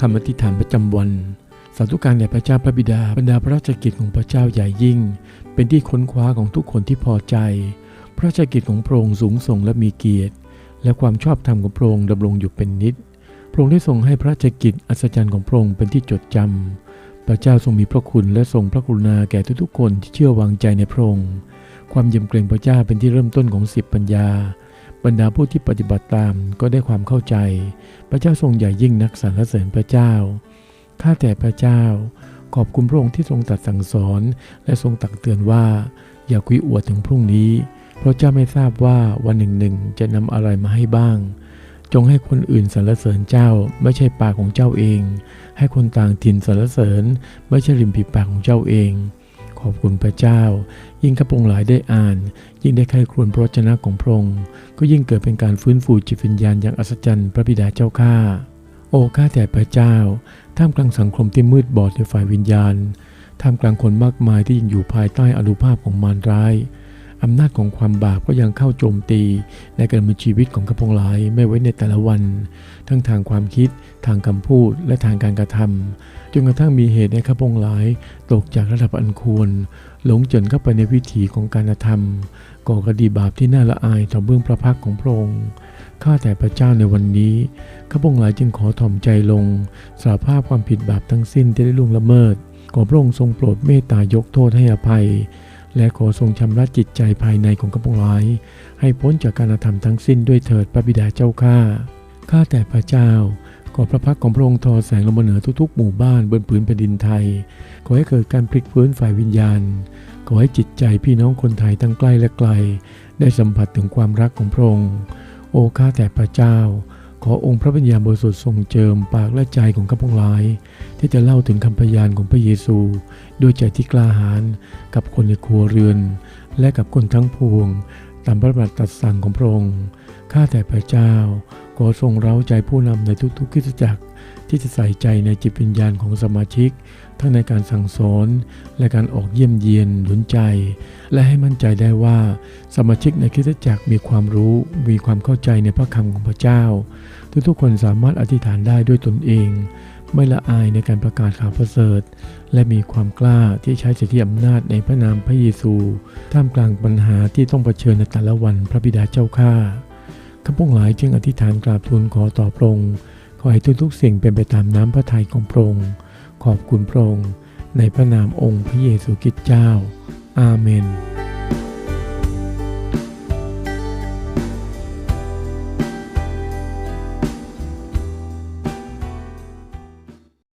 คำอธิษฐานประจำวันสาธุการแด่พระเจ้าพระบิดาบรรดาพระราชกิจของพระเจ้าใหญ่ยิ่ง เป็นที่ค้นคว้าของทุกคนที่พอใจ พระราชกิจของพระองค์สูงส่งและมีเกียรติ และความชอบธรรมของพระองค์ดำรงอยู่เป็นนิจพระองค์ได้ทรงให้พระราชกิจอัศจรรย์ของพระองค์เป็นที่จดจำพระเจ้าทรงมีพระคุณและทรงพระกรุณาแก่ทุกๆคนที่เชื่อวางใจในพระองค์ ความยำเกรงพระเจ้าเป็นที่เริ่มต้นของสิบปัญญา บรรดาผู้ที่ปฏิบัติตามก็ได้ความเข้าใจ พระเจ้าทรงใหญ่ยิ่งนักสรรเสริญพระเจ้า ข้าแต่พระเจ้า ขอบคุณพระองค์ที่ทรงตัดสั่งสอน และทรงตักเตือนว่า อย่าคุยอวดถึงพรุ่งนี้ เพราะเจ้าไม่ทราบว่าวันหนึ่งหนึ่งจะนำอะไรมาให้บ้าง จงให้คนอื่นสรรเสริญเจ้า ไม่ใช่ปากของเจ้าเอง ให้คนต่างถิ่นสรรเสริญ ไม่ใช่ริมฝีปากของเจ้าเอง ขอบคุณพระเจ้า ยิ่งข้าพงหลายได้อ่าน ยิ่งได้ไข้ครวญพระชนะของพระองค์ก็ยิ่งเกิดเป็นการฟื้นฟูจิตวิญญาณอย่างอัศจรรย์พระบิดาเจ้าข้าโอ้ข้าแต่พระเจ้า ท่ามกลางสังคมที่มืดบอดในฝ่ายวิญญาณ ท่ามกลางคนมากมายที่ยังอยู่ภายใต้อนุภาพของมารร้าย อำนาจของความบาปก็ยังเข้าโจมตีในการมีชีวิตของข้าพงหลายไม่ไว้ในแต่ละวัน ทั้งทางความคิด ทางคำพูดและทางการกระทำจนกระทั่งมีเหตุให้ข้าพงหลายตกจากระดับอันควร หลงจนเข้าไปในวิถีของการกระทำก่อคดีบาปที่น่าละอายต่อเบื้องพระพักของพระองค์ข้าแต่พระเจ้าในวันนี้ข้าพงหลายจึงขอถ่อมใจลง สารภาพความผิดบาปทั้งสิ้นที่ได้ล่วงละเมิดขอพระองค์ทรงโปรดเมตตายกโทษให้อภัย และขอทรงชำระจิตใจภายในของข้าพงหลาย ให้พ้นจากการกระทำทั้งสิ้นด้วยเถิดพระบิดาเจ้าข้า ข้าแต่พระเจ้า ขอพระพักของพระองค์ทอแสงลงมาเหนือทุกๆ หมู่บ้านบนผืนแผ่นดินไทย ขอให้เกิดการพลิกฟื้นฝ่ายวิญญาณ ขอให้จิตใจพี่น้องคนไทยทั้งใกล้และไกล ได้สัมผัสถึงความรักของพระองค์ โอ้ข้าแต่พระเจ้า ขอองค์พระวิญญาณบริสุทธิ์ทรงเจิมปากและใจของข้าพงหลาย ที่จะเล่าถึงคำพยานของพระเยซูด้วยใจที่กล้าหาญกับคนในครัวเรือน และกับคนทั้งพวง ตามพระบัญญัติสั่งของพระองค์ข้าแต่พระเจ้า ขอทรงเร้าใจผู้นำในทุกๆคริสตจักร ที่จะใส่ใจในจิตวิญญาณของสมาชิก ทั้งในการสั่งสอนและการออกเยี่ยมเยียนหนุนใจ และให้มั่นใจได้ว่าสมาชิกในคริสตจักรมีความรู้ มีความเข้าใจในพระคำของพระเจ้า ทุกๆคนสามารถอธิษฐานได้ด้วยตนเอง ไม่ละอายในการประกาศข่าวประเสริฐ และมีความกล้าที่ใช้สิทธิอำนาจในพระนามพระเยซู ท่ามกลางปัญหาที่ต้องเผชิญในแต่ละวันพระบิดาเจ้าข้าข้าพงหลายจึงอธิษฐานกราบทูลขอต่อพระองค์ อให้ทุกๆสิ่งเป็นไปตามน้ำพระทัยของพระองค์ ขอบคุณพระองค์ในพระนามองค์พระเยซูคริสต์เจ้า อาเมน